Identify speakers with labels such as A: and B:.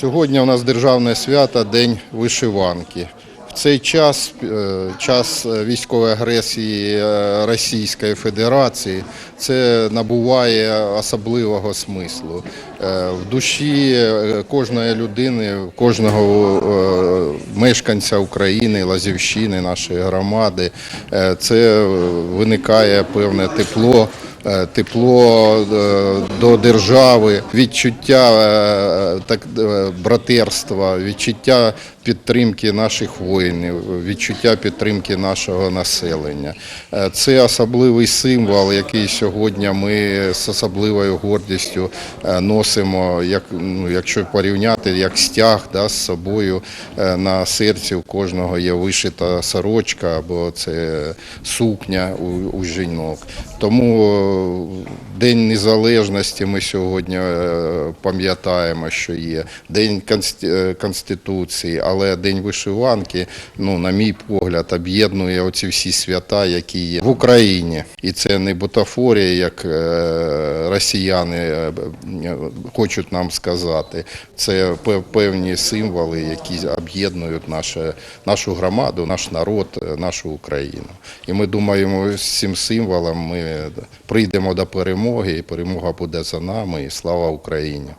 A: Сьогодні у нас державне свято День вишиванки. Цей час, е, час військової агресії е, Російської Федерації, це набуває особливого смислу. Е, В душі е, кожної людини, кожного е, мешканця України, Лазівщини, нашої громади, е, це виникає певне тепло е, тепло е, до держави, відчуття е, так, е, братерства, відчуття підтримки наших воїнів, відчуття підтримки нашого населення. Е, Це особливий символ, який сьогодні ми з особливою гордістю е, носимо, як, ну, якщо порівняти, як стяг да, з собою е, на серці у кожного є вишита сорочка або це сукня у, у жінок. Тому е, День Незалежності ми сьогодні е, пам'ятаємо, що є День е, Конституції, але День вишиванки, ну, на мій погляд, об'єднує оці всі свята, які є в Україні. І це не бутафорія, як росіяни хочуть нам сказати. Це певні символи, які об'єднують наше, нашу громаду, наш народ, нашу Україну. І ми думаємо, з цим символом прийдемо до перемоги, і перемога буде за нами. І слава Україні!